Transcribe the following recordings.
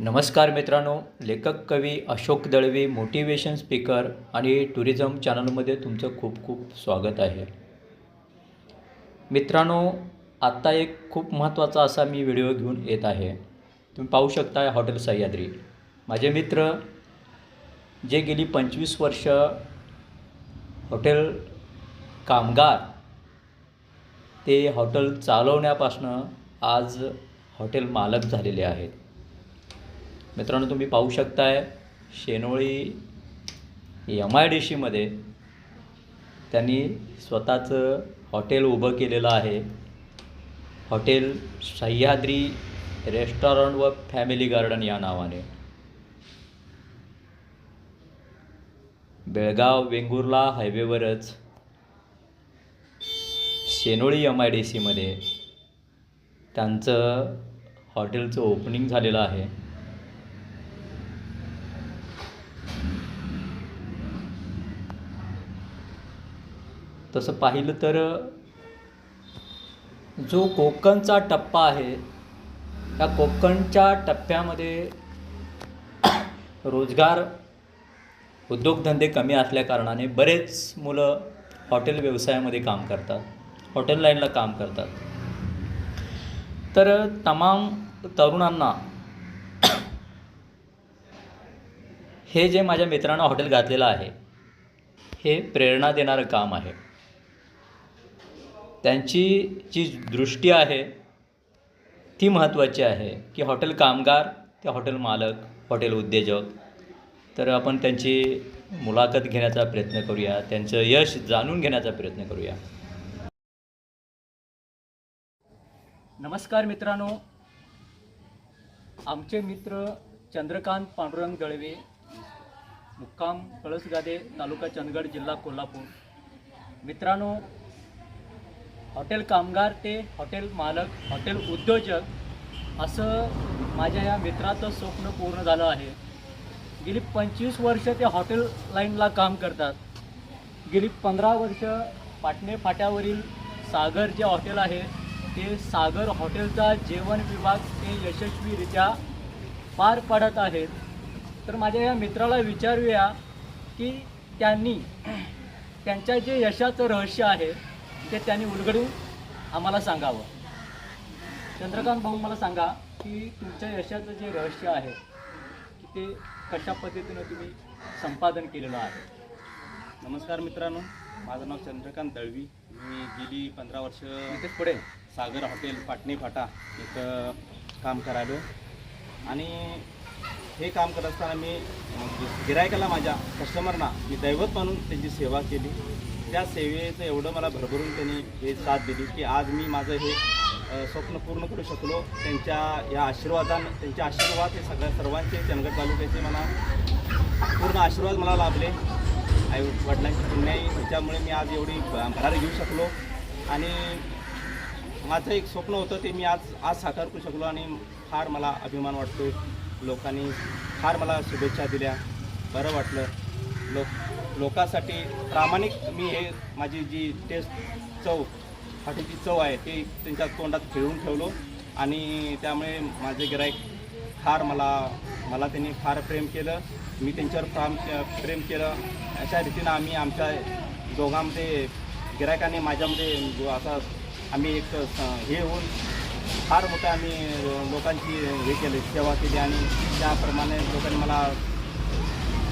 नमस्कार मित्रांनो लेखक कवी अशोक दळवी मोटिवेशन स्पीकर आणि टुरिझम चॅनलमध्ये तुमचं खूप खूप स्वागत आहे. मित्रांनो आत्ता एक खूप महत्त्वाचा असा मी व्हिडिओ घेऊन येत आहे. तुम्ही पाहू शकता हॉटेल सह्याद्री. माझे मित्र जे गेली पंचवीस वर्ष हॉटेल कामगार ते हॉटेल चालवण्यापासनं आज हॉटेल मालक झालेले आहेत. मित्रांनो तुम्ही पाहू शकताय शेनोळी एम आय डी सीमध्ये त्यांनी स्वतःचं हॉटेल उभं केलेलं आहे. हॉटेल सह्याद्री रेस्टॉरंट व फॅमिली गार्डन या नावाने. बेळगाव वेंगुर्ला हायवेवरच शेनोळी एम आय डी सीमध्ये त्यांचं हॉटेलचं ओपनिंग झालेलं आहे. तसं पाहिलं तर जो कोकणचा टप्पा आहे त्या कोकणच्या टप्प्यामध्ये रोजगार उद्योगधंदे कमी असल्याकारणाने बरेच मुलं हॉटेल व्यवसायामध्ये काम करतात हॉटेल लाईनला काम करतात. तर तमाम तरुणांना हे जे माझ्या मित्रांना हॉटेल घातलेलं आहे हे प्रेरणा देणारं काम आहे. त्यांची जी दृष्टी आहे ती महत्त्वाची आहे की हॉटेल कामगार ते हॉटेल मालक हॉटेल उद्योजक. तर आपण त्यांची मुलाखत घेण्याचा प्रयत्न करूया त्यांचं यश जाणून घेण्याचा प्रयत्न करूया. नमस्कार मित्रांनो. आमचे मित्र चंद्रकांत पांडुरंग दळवे मुक्काम कळसगादे तालुका चंदगड जिल्हा कोल्हापूर. मित्रांनो हॉटेल कामगार ते हॉटेल मालक हॉटेल उद्योजक असं माझ्या या मित्राचं स्वप्न पूर्ण झालं आहे. गेली पंचवीस वर्ष ते हॉटेल लाईनला काम करतात. गेली पंधरा वर्ष पाटणे फाट्यावरील सागर जे हॉटेल आहे ते सागर हॉटेलचा जेवण विभाग ते यशस्वीरित्या पार पाडत आहेत. तर माझ्या या मित्राला विचारूया की त्यांनी त्यांच्या जे यशाचं रहस्य आहे ते त्यांनी उलगडून आम्हाला सांगावं. चंद्रकांत भाऊ मला सांगा की तुमच्या यशाचं जे रहस्य आहे की ते कशा पद्धतीनं तुम्ही संपादन केलेलं आहे? नमस्कार मित्रांनो माझं नाव चंद्रकांत दळवी. मी गेली पंधरा वर्ष इथेच पुढे? सागर हॉटेल पाटणी फाटा इथं काम करायलो. आणि हे काम करत असताना मी गिरायकाला माझ्या कस्टमरना मी दैवत म्हणून त्यांची सेवा केली. त्या सेवेचं एवढं मला भरभरून त्यांनी हे साथ दिली की आज मी माझं हे स्वप्न पूर्ण करू शकलो. त्यांच्या या आशीर्वादानं त्यांचे आशीर्वाद हे सगळ्या सर्वांचे चंदगड तालुक्याचे मला पूर्ण आशीर्वाद मला लाभले. आई वडिलांची पुण्याई त्याच्यामुळे मी आज एवढी भ- भरारी घेऊ शकलो. आणि माझं एक स्वप्न होतं ते मी आज आज साकार करू शकलो आणि फार मला अभिमान वाटतो. लोकांनी फार मला शुभेच्छा दिल्या. बरं वाटलं. लोक लोकांसाठी प्रामाणिक मी हे माझी जी टेस्ट चव हाटीची चव आहे ती त्यांच्या तोंडात खेळून ठेवलो. आणि त्यामुळे माझे गिराईक फार मला मला त्यांनी फार प्रेम केलं. मी त्यांच्यावर फार प्रेम केलं. अशा रीतीनं आम्ही आमच्या दोघांमध्ये गिरायकाने माझ्यामध्ये जो असा आम्ही एक हे होऊन फार मोठं आम्ही लोकांची हे केली सेवा केली. आणि त्याप्रमाणे लोकांनी मला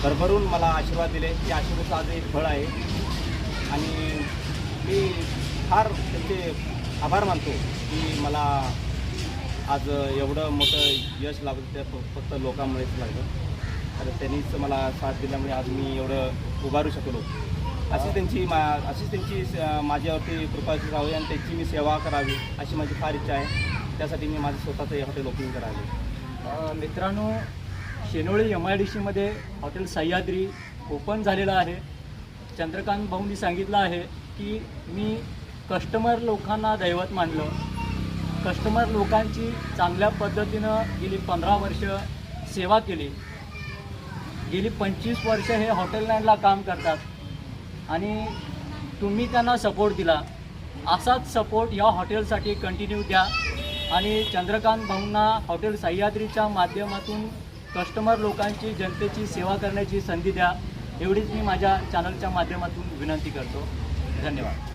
भरभरून मला आशीर्वाद दिले. ते आशीर्वाद आज एक फळ आहे. आणि मी फार त्यांचे आभार मानतो की मला आज एवढं मोठं यश लाभलं त्या फक्त लोकांमुळेच लागलं. तर त्यांनीच मला साथ दिल्यामुळे आज मी एवढं उभारू शकलो. अशी त्यांची मा अशीच त्यांची माझ्यावरती कृपा राहावी आणि त्यांची मी सेवा करावी अशी माझी फार इच्छा आहे. त्यासाठी मी माझं स्वतःचं हॉटेल ओपनिंग करावे मित्रांनो शेनोळी एम आय डी सीमध्ये हॉटेल सह्याद्री ओपन झालेलं आहे. चंद्रकांत भाऊंनी सांगितलं आहे की मी कस्टमर लोकांना दैवत मानलं. कस्टमर लोकांची चांगल्या पद्धतीनं गेली पंधरा वर्ष सेवा केली. गेली पंचवीस वर्ष हे हॉटेल लाईनला काम करतात. आणि तुम्ही त्यांना सपोर्ट दिला. असाच सपोर्ट या हॉटेलसाठी कंटिन्यू द्या. आणि चंद्रकांत भाऊंना हॉटेल सह्याद्रीच्या माध्यमातून कस्टमर लोकांची जनतेची सेवा करण्याची संधी द्या. एवढीच मी माझ्या चॅनलच्या माध्यमातून विनंती करतो. धन्यवाद.